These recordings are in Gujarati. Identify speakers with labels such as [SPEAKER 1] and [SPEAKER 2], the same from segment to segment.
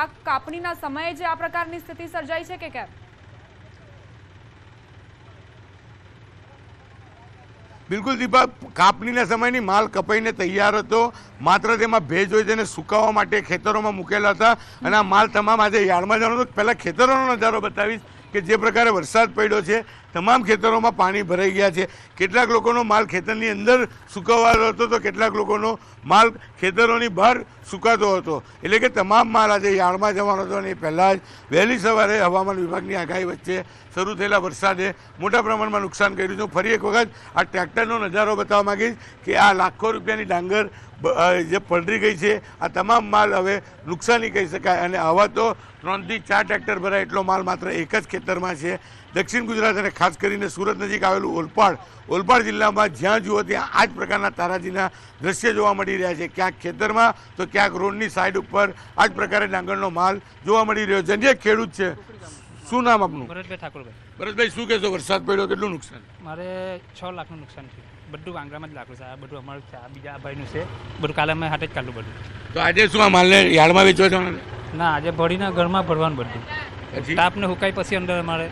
[SPEAKER 1] પાક કાપણીના સમયે જે આ પ્રકારની સ્થિતિ સર્જાઈ છે કે કેમ?
[SPEAKER 2] બિલકુલ દીપા કાપણીના સમયની માલ કપાઈને તૈયાર હતો. માત્ર તેમાં ભેજ હોય તેને સુકાવવા માટે ખેતરોમાં મૂકેલા હતા. અને આ માલ તમામ આજે યાર્ડમાં જવાનો તો પહેલાં ખેતરોનો નજારો બતાવીશ કે જે પ્રકારે વરસાદ પડ્યો છે. તમામ ખેતરોમાં પાણી ભરાઈ ગયા છે. કેટલાક લોકોનો માલ ખેતરની અંદર સુકાવવાનો હતો તો કેટલાક લોકોનો માલ ખેતરોની બહાર સુકાતો હતો. એટલે કે તમામ માલ આજે યાર્ડમાં જવાનો હતો અને પહેલાં જ વહેલી સવારે હવામાન વિભાગની આગાહી વચ્ચે શરૂ થયેલા વરસાદે મોટા પ્રમાણમાં નુકસાન કર્યું છે. ફરી એક વખત આ ટ્રેક્ટરનો નજારો બતાવવા માંગીશ કે આ લાખો રૂપિયાની ડાંગર જે પલટી ગઈ છે, આ તમામ માલ હવે નુકસાની કહી શકાય. અને આવા તો ત્રણથી ચાર ટ્રેક્ટર ભરાય એટલો માલ માત્ર એક જ ખેતરમાં છે. દક્ષિણ ગુજરાત અને ખાસ કરીને સુરત નજીક આવેલું ઓલપાડ ઓલપાડ જિલ્લામાં જ્યાં જુઓ ત્યાં આ જ પ્રકારના તારાજીના દ્રશ્ય જોવા મળી રહ્યા છે. ક્યાંક ખેતરમાં તો ક્યાંક રોડની સાઈડ ઉપર આ જ પ્રકારે ડાંગરનો માલ જોવા મળી રહ્યો છે. જે ખેડૂત છે. શું નામ આપનું?
[SPEAKER 3] ભરતભાઈ ઠાકોરભાઈ.
[SPEAKER 2] ભરતભાઈ શું કહેશો? વરસાદ પડ્યો કેટલું નુકસાન?
[SPEAKER 3] મારે છ લાખનું નુકસાન થયું. બધું વાંગરામાં જ લાગુ છે. આ બધું અમારું છે. આ બીજા ભાઈનું છે. બધું કાલે અમે હાથે જ કાઢું બધું.
[SPEAKER 2] તો આજે શું આ માલને યાર્ડમાં વેચવા જવાના
[SPEAKER 3] ના આજે ભરીને ઘરમાં ભરવાનું બધું. તાપને હુકાઈ પછી અંદર અમારે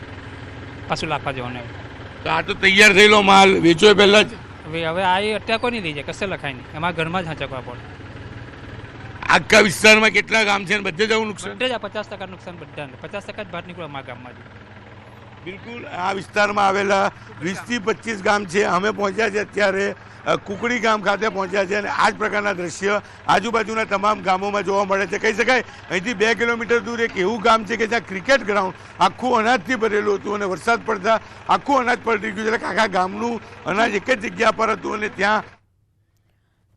[SPEAKER 3] પાછું લાખવા જવાનું
[SPEAKER 2] તો આ તો તૈયાર થયેલો માલ વેચો પહેલા જ.
[SPEAKER 3] હવે હવે આ એ અત્યારે કોઈ નહીં લઈ જાય કશે લખાય નહીં. એમાં ઘરમાં જ હાંચકવા પડે.
[SPEAKER 2] આખા વિસ્તારમાં કેટલા ગામ છે બધે જવું નુકસાન?
[SPEAKER 3] બધે જ પચાસ ટકા નુકસાન બધાને. પચાસ ટકા જ ભાત નીકળ્યો અમારા ગામમાંથી.
[SPEAKER 2] બિલકુલ, આ વિસ્તારમાં આવેલા વીસથી પચીસ ગામ છે. અમે પહોંચ્યા છે અત્યારે કુકડી ગામ ખાતે પહોંચ્યા છે અને આ જ પ્રકારના દ્રશ્ય આજુબાજુના તમામ ગામોમાં જોવા મળે છે. કહી શકાય, અહીંથી બે કિલોમીટર દૂર એક એવું ગામ છે કે જ્યાં ક્રિકેટ ગ્રાઉન્ડ આખું અનાજથી ભરેલું હતું અને વરસાદ પડતા આખું અનાજ પલટી ગયું એટલે આખા ગામનું અનાજ એક જ જગ્યા પર હતું અને ત્યાં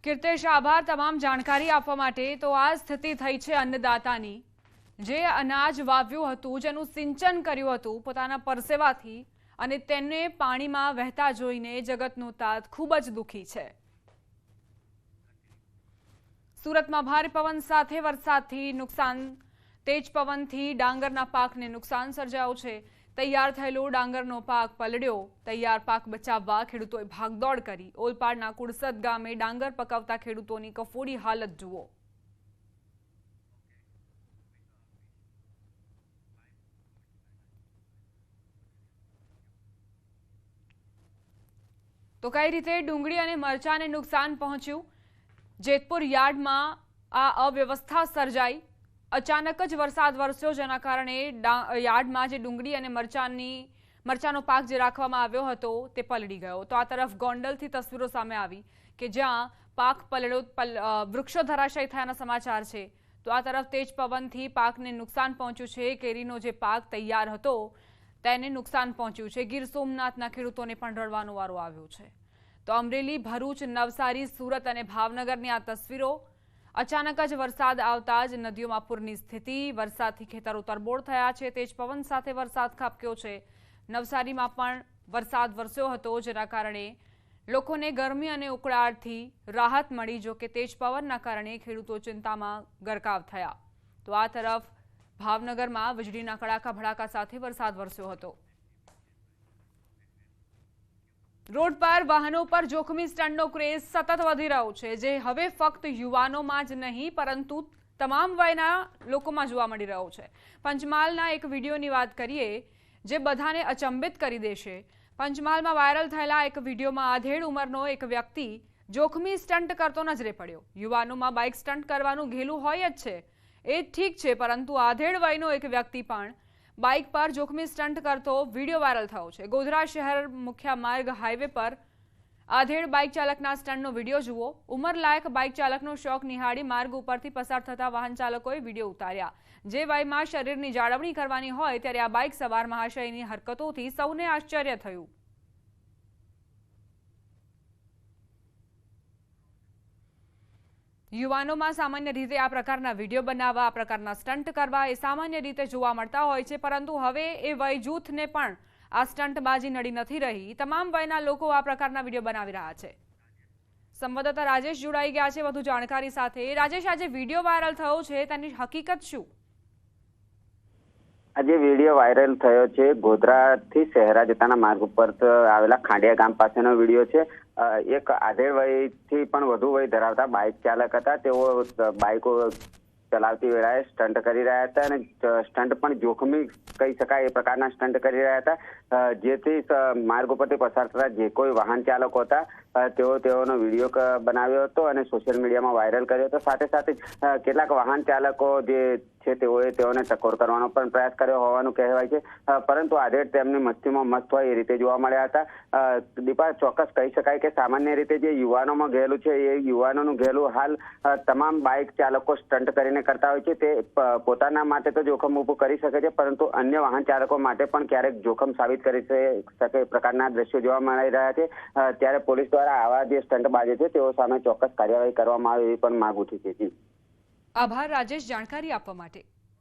[SPEAKER 1] કીર્તેશ, આભાર તમામ જાણકારી આપવા માટે. તો આ સ્થિતિ થઈ છે અન્નદાતાની. જે અનાજ વાવ્યું હતું જેનું સિંચન કર્યું હતું પોતાના પરસેવાથી અને તેને પાણીમાં વહેતા જોઈને જગતનો તાત ખૂબ જ દુઃખી છે. સુરતમાં ભારે પવન સાથે વરસાદથી નુકસાન, તેજ પવનથી ડાંગરના પાકને નુકસાન સર્જાયું છે. તૈયાર થયેલો ડાંગરનો પાક પલળ્યો. તૈયાર પાક બચાવવા ખેડૂતોએ ભાગદોડ કરી. ઓલપાડના કુડસદ ગામે ડાંગર પકવતા ખેડૂતોની કફોડી હાલત જુઓ. તો કઈ રીતે ડુંગળી અને મરચાને નુકસાન પહોંચ્યું? જેતપુર યાર્ડમાં આ અવ્યવસ્થા સર્જાઈ. અચાનક જ વરસાદ વરસ્યો, જેના કારણે યાર્ડમાં જે ડુંગળી અને મરચાની, મરચાનો પાક જે રાખવામાં આવ્યો હતો, તે પલળી ગયો. તો આ તરફ ગોંડલથી તસવીરો સામે આવી કે જ્યાં પાક પલળો, પલ- વૃક્ષો ધરાશયી થયાના સમાચાર છે. તો આ તરફ તેજ પવનથી પાકને નુકસાન પહોંચ્યું છે. કેરીનો જે પાક તૈયાર હતો તેને નુકસાન પહોંચ્યું છે. ગીર સોમનાથના ખેડૂતોને પણ રડવાનો વારો આવ્યો છે. તો અમરેલી, ભરૂચ, નવસારી, સુરત અને ભાવનગરની આ તસવીરો અચાનક જ વરસાદ આવતા જ નદીઓમાં પૂરની સ્થિતિ, વરસાદથી ખેતરો તરબોળ થયા છે. તેજ પવન સાથે વરસાદ ખાબક્યો છે. નવસારીમાં પણ વરસાદ વરસ્યો હતો, જેના કારણે લોકોને ગરમી અને ઉકળાટથી રાહત મળી, જો કે તેજ પવનના કારણે ખેડૂતો ચિંતામાં ગરકાવ થયા. તો આ તરફ ભાવનગરમાં વીજળીના કડાકા ભડાકા સાથે વરસાદ વરસ્યો હતો. રોડ પર વાહનો પર જોખમી સ્ટન્ટનો ક્રેઝ સતત વધી રહ્યો છે, જે હવે ફક્ત યુવાનોમાં જ નહીં, પરંતુ તમામ વયના લોકોમાં જોવા મળી રહ્યો છે. પંચમહાલના એક વિડીયોની વાત કરીએ, જે બધાને અચંબિત કરી દેશે. પંચમહાલમાં વાયરલ થયેલા એક વિડીયોમાં આધેડ ઉંમરનો એક વ્યક્તિ જોખમી સ્ટન્ટ કરતો નજરે પડ્યો. યુવાનોમાં બાઇક સ્ટન્ટ કરવાનું ઘેલું હોય જ છે એ ઠીક છે, પરંતુ આધેડ વયનો એક વ્યક્તિ પણ બાઇક પર જોખમી સ્ટન્ટ કરતો વીડિયો વાયરલ થયો છે. ગોધરા શહેર મુખ્ય માર્ગ હાઈવે પર આધેડ બાઇક ચાલકના સ્ટન્ટનો વીડિયો જુઓ. ઉંમરલાયક બાઇક ચાલકનો શોખ નિહાળી માર્ગ ઉપરથી પસાર થતા વાહન ચાલકોએ વીડિયો ઉતાર્યા. જે વયમાં શરીરની જાળવણી કરવાની હોય ત્યારે આ બાઇક સવાર મહાશયની હરકતોથી સૌને આશ્ચર્ય થયું. યુવાનોમાં સામાન્ય રીતે આ પ્રકારના વીડિયો બનાવવા, આ પ્રકારના સ્ટન્ટ કરવા એ સામાન્ય રીતે જોવા મળતા હોય છે, પરંતુ હવે એ વય જૂથને પણ આ સ્ટન્ટબાજી નડી નથી રહી. તમામ વયના લોકો આ પ્રકારના વીડિયો બનાવી રહ્યા છે. સંવાદદાતા રાજેશ જોડાઈ ગયા છે. વધુ જાણકારી સાથે. રાજેશ, આજે વીડિયો વાયરલ થયો છે. તેની હકીકત શું?
[SPEAKER 4] આજે વીડિયો વાયરલ થયો છે. ગોધરાથી શહેરા જતાના માર્ગ ઉપર આવેલા ખાંડિયા ગામ પાસેનો વીડિયો છે. એક આધેડ વયથી પણ વધુ વય ધરાવતા બાઇક ચાલક હતા. તેઓ બાઇકો ચલાવતી વેળાએ સ્ટન્ટ કરી રહ્યા હતા અને સ્ટન્ટ પણ જોખમી કહી શકાય એ પ્રકારના સ્ટન્ટ કરી રહ્યા હતા. જેથી માર્ગ ઉપરથી પસાર થતા જે કોઈ વાહન ચાલકો હતા તેઓ તેઓનો વીડિયો બનાવ્યો હતો અને સોશિયલ મીડિયામાં વાયરલ કર્યો હતો. સાથે સાથે કેટલાક વાહન ચાલકો જે છે તેઓએ તેઓને ટકોર કરવાનો પણ પ્રયાસ કર્યો હોવાનું કહેવાય છે. પરંતુ આજે તેમની મસ્તીમાં મસ્ત હોય એ રીતે જોવા મળ્યા હતા. દીપા, ચોક્કસ કહી શકાય કે સામાન્ય રીતે જે યુવાનોમાં ગયેલું છે, એ યુવાનોનું ગયેલું હાલ તમામ બાઇક ચાલકો સ્ટન્ટ કરીને કરતા હોય છે. તે પોતાના માટે તો જોખમ ઊભું કરી શકે છે, પરંતુ અન્ય વાહન ચાલકો માટે પણ ક્યારેક જોખમ સાબિત કરી શકે પ્રકારના દ્રશ્યો જોવા મળી રહ્યા છે. ત્યારે પોલીસ દ્વારા આવા જે સ્ટન્ટબાજો છે, તેઓ સામે ચોક્કસ કાર્યવાહી કરવામાં આવે એવી પણ માંગ ઉઠી છે.
[SPEAKER 1] આભાર, રાજેશ. જાણકારી આપવા માટે.